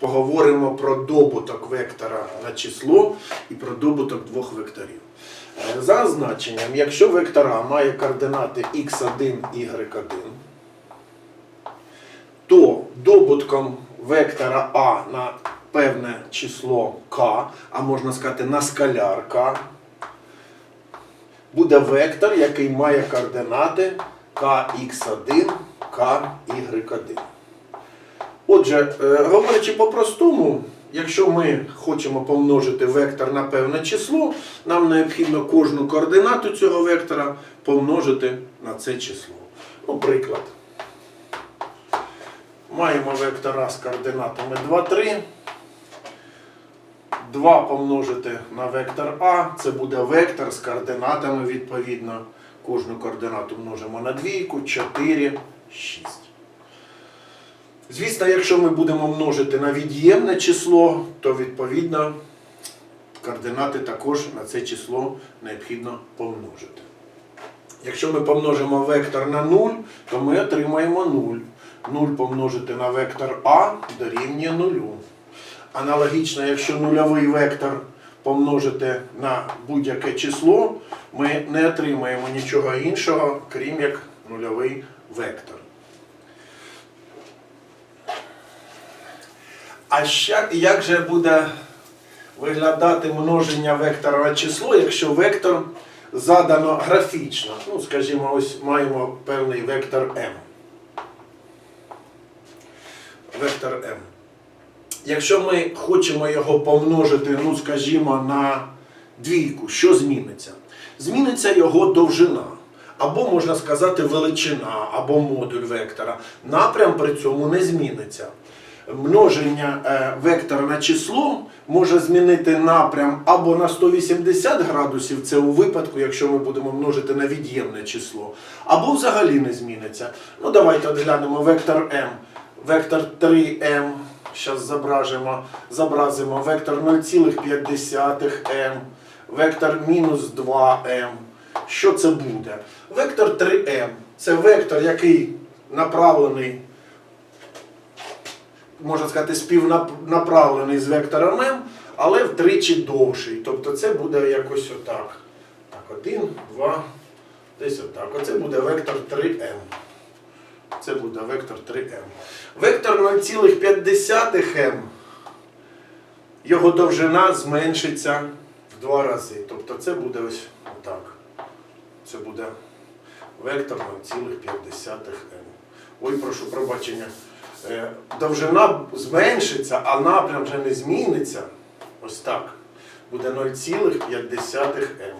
поговоримо про добуток вектора на число і про добуток двох векторів. Е, За значенням, якщо вектор А має координати x1, y1, то добутком вектора А на певне число k, а можна сказати на скаляр k, буде вектор, який має координати kx1, ky1. Отже, е, говорячи по-простому, якщо ми хочемо помножити вектор на певне число, нам необхідно кожну координату цього вектора помножити на це число. Ну, приклад. Маємо А з координатами 2, 3. 2 помножити на вектор А, це буде вектор з координатами відповідно. Кожну координату множимо на двійку, 4, 6. Звісно, якщо ми будемо множити на від'ємне число, то відповідно координати також на це число необхідно помножити. Якщо ми помножимо вектор на 0, то ми отримаємо 0. 0 помножити на вектор А дорівнює 0. Аналогічно, якщо нульовий вектор помножити на будь-яке число, ми не отримаємо нічого іншого, крім як нульовий вектор. А як же буде виглядати множення вектора число, якщо вектор задано графічно? Ну, скажімо, ось маємо певний вектор m. Вектор m. Якщо ми хочемо його помножити, ну, скажімо, на двійку, що зміниться? Зміниться його довжина. Або можна сказати величина, або модуль вектора. Напрям при цьому не зміниться множення е, вектора на число може змінити напрям або на 180 градусів, це у випадку, якщо ми будемо множити на від'ємне число, або взагалі не зміниться. Ну, давайте от глянемо вектор m. Вектор 3m. Зараз зображимо, зобразимо вектор 0,5m, вектор мінус 2m. Що це буде? Вектор 3m це вектор, який направлений можна сказати, співнаправлений з вектором m, але втричі довший. Тобто це буде якось отак. Так, один, два, десь отак. Оце буде вектор 3m. Це буде вектор 3m. Вектор 0,5m. Його довжина зменшиться в два рази. Тобто це буде ось отак. Це буде вектор 0,5m. Ой, прошу пробачення. Е, довжина зменшиться, а напрям вже не зміниться. Ось так. Буде 0,5m.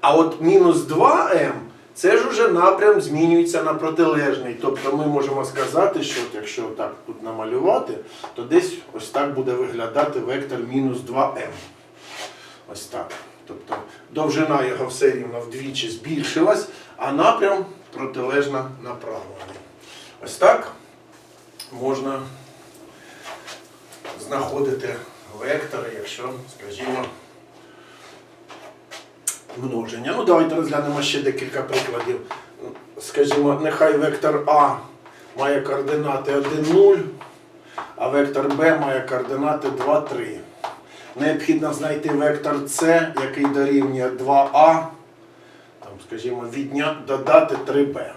А от мінус 2m це ж уже напрям змінюється на протилежний. Тобто ми можемо сказати, що от якщо так тут намалювати, то десь ось так буде виглядати вектор мінус 2m. Ось так. Тобто довжина його все рівно вдвічі збільшилась, а напрям протилежно направлений. Ось так можна знаходити вектори, якщо, скажімо, множення. Ну, давайте розглянемо ще декілька прикладів. Скажімо, нехай вектор А має координати 1, 0, а вектор Б має координати 2, 3. Необхідно знайти вектор С, який дорівнює 2А, там, скажімо, відня, додати 3Б.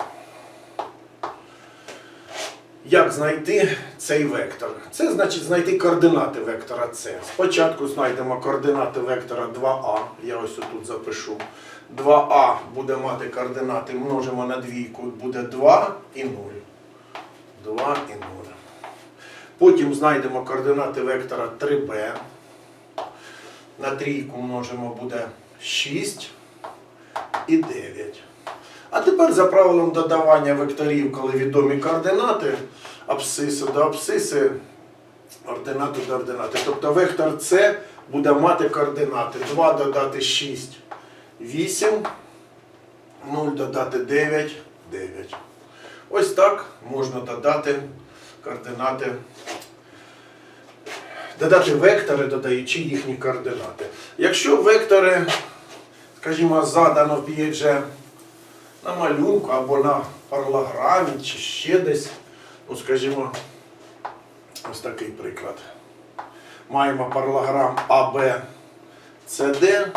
Як знайти цей вектор? Це значить знайти координати вектора С. Спочатку знайдемо координати вектора 2А. Я ось тут запишу. 2А буде мати координати, множимо на двійку, буде 2 і 0. 2 і 0. Потім знайдемо координати вектора 3b. На трійку множимо буде 6 і 9. А тепер за правилом додавання векторів, коли відомі координати, абсцису до абсциси, ординату до ординати. Тобто вектор С буде мати координати 2 додати 6, 8, 0 додати 9, 9. Ось так можна додати координати, додати вектори, додаючи їхні координати. Якщо вектори, скажімо, задано в п'єдже на малюнку або на паралограмі, чи ще десь, ну, скажімо, Ось такий приклад. Маємо паралограм АБ, СД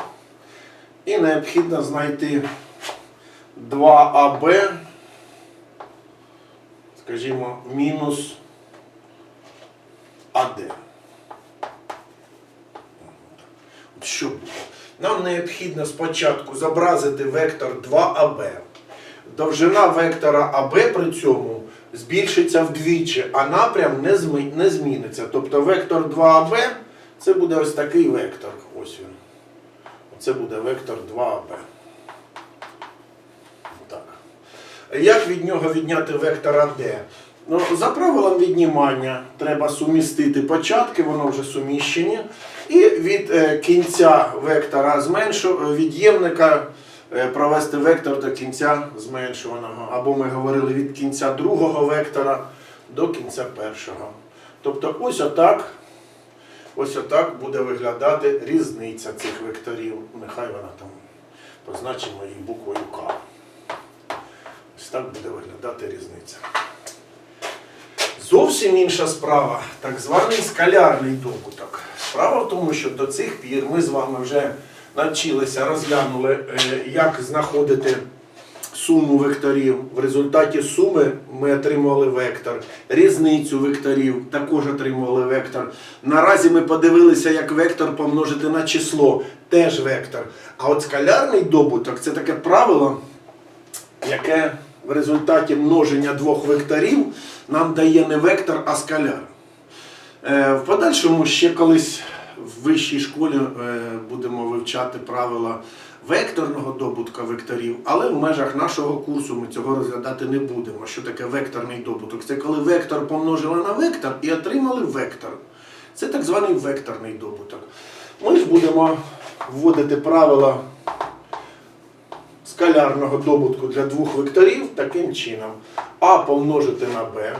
і необхідно знайти 2АБ, скажімо, мінус АД. Що буде? Нам необхідно спочатку зобразити вектор 2АБ. Довжина вектора АБ при цьому збільшиться вдвічі, а напрям не, зми- не зміниться. Тобто вектор 2АБ це буде ось такий вектор. Ось він. Це буде вектор 2АБ. Так. Як від нього відняти вектор АД? Ну, за правилом віднімання треба сумістити початки, воно вже суміщені. І від е, кінця вектора зменшу, від'ємника е, провести вектор до кінця зменшуваного. Або ми говорили від кінця другого вектора до кінця першого. Тобто ось отак, ось отак буде виглядати різниця цих векторів. Нехай вона там позначимо її буквою К. Ось так буде виглядати різниця. Зовсім інша справа, так званий скалярний добуток. Справа в тому, що до цих пір ми з вами вже навчилися, розглянули, е, як знаходити суму векторів. В результаті суми ми отримували вектор. Різницю векторів також отримували вектор. Наразі ми подивилися, як вектор помножити на число, теж вектор. А от скалярний добуток це таке правило, яке в результаті множення двох векторів нам дає не вектор, а скаляр. Е, В подальшому ще колись в вищій школі е, будемо вивчати правила векторного добутка векторів, але в межах нашого курсу ми цього розглядати не будемо. Що таке векторний добуток? Це коли вектор помножили на вектор і отримали вектор. Це так званий векторний добуток. Ми ж будемо вводити правила скалярного добутку для двох векторів таким чином. А помножити на b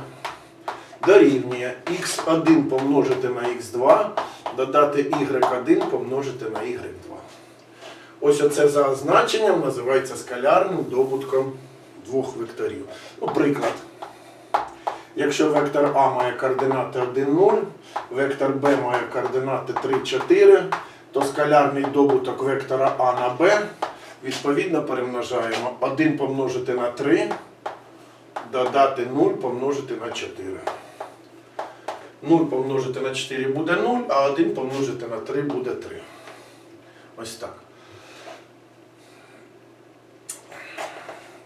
дорівнює x1 помножити на x2, додати y1 помножити на y2. Ось оце за значенням називається скалярним добутком двох векторів. Ну, приклад. Якщо вектор А має координати 1, 0, вектор Б має координати 3, 4, то скалярний добуток вектора А на Б відповідно перемножаємо 1 помножити на 3, додати 0 помножити на 4. 0 помножити на 4 буде 0, а 1 помножити на 3 буде 3. Ось так.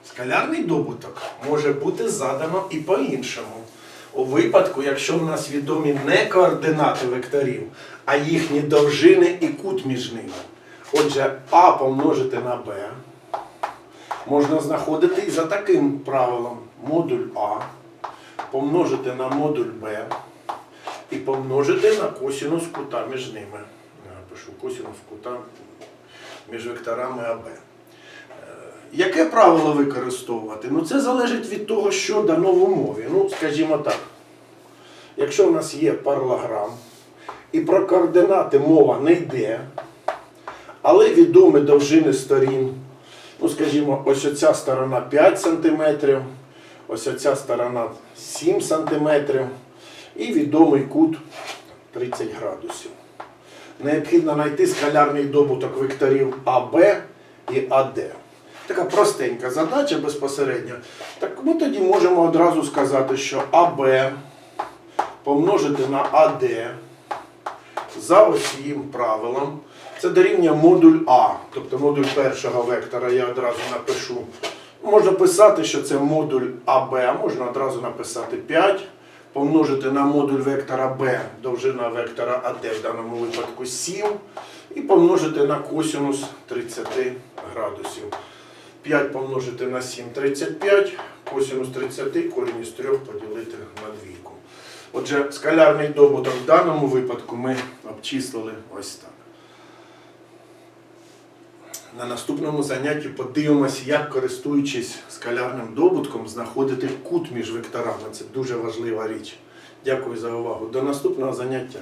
Скалярний добуток може бути задано і по-іншому. У випадку, якщо в нас відомі не координати векторів, а їхні довжини і кут між ними. Отже, А помножити на Б можна знаходити і за таким правилом модуль А помножити на модуль Б помножити на косінус кута між ними. Я пишу косінус кута між векторами АБ. Е, Яке правило використовувати? Ну, це залежить від того, що дано в умові. Ну, скажімо так, якщо в нас є паралограм, і про координати мова не йде, але відомі довжини сторін. Ну, скажімо, ось оця сторона 5 см, ось оця сторона 7 см, і відомий кут 30 градусів. Необхідно знайти скалярний добуток векторів АБ і АД. Така простенька задача безпосередньо. Так ми тоді можемо одразу сказати, що АБ помножити на АД за осім правилом. Це дорівнює модуль А, тобто модуль першого вектора я одразу напишу. Можна писати, що це модуль АБ, а можна одразу написати 5, помножити на модуль вектора b, довжина вектора АД в даному випадку 7, і помножити на косинус 30 градусів. 5 помножити на 7 35, косинус 30 корінь із 3 поділити на двійку. Отже, скалярний добуток в даному випадку ми обчислили ось так. На наступному занятті подивимося, як користуючись скалярним добутком, знаходити кут між векторами. Це дуже важлива річ. Дякую за увагу. До наступного заняття.